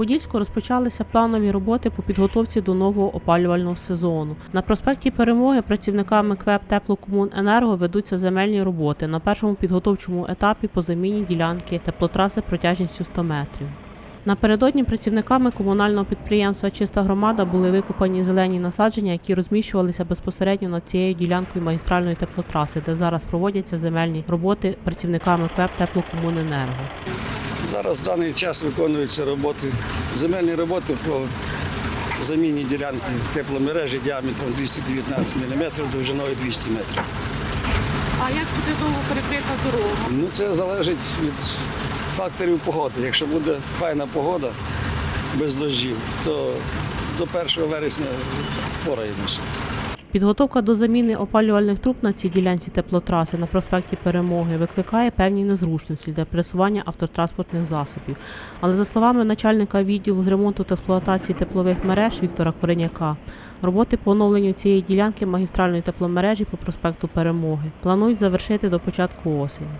Кам'янці-Подільську розпочалися планові роботи по підготовці до нового опалювального сезону. На проспекті Перемоги працівниками КВЕП Теплокомуненерго ведуться земельні роботи на першому підготовчому етапі по заміні ділянки теплотраси протяжністю 100 метрів. Напередодні працівниками комунального підприємства Чиста громада були викопані зелені насадження, які розміщувалися безпосередньо над цією ділянкою магістральної теплотраси, де зараз проводяться земельні роботи працівниками КВЕП Теплокомуненерго. Зараз в даний час виконуються роботи, земельні роботи по заміні ділянки тепломережі діаметром 219 мм, довжиною 200 метрів. А як буде довго перекрита дорога? Ну, це залежить від факторів погоди. Якщо буде файна погода без дощів, то до 1 вересня пораємося. Підготовка до заміни опалювальних труб на цій ділянці теплотраси на проспекті Перемоги викликає певні незручності для пересування автотранспортних засобів. Але за словами начальника відділу з ремонту та експлуатації теплових мереж Віктора Кореняка, роботи по оновленню цієї ділянки магістральної тепломережі по проспекту Перемоги планують завершити до початку осені.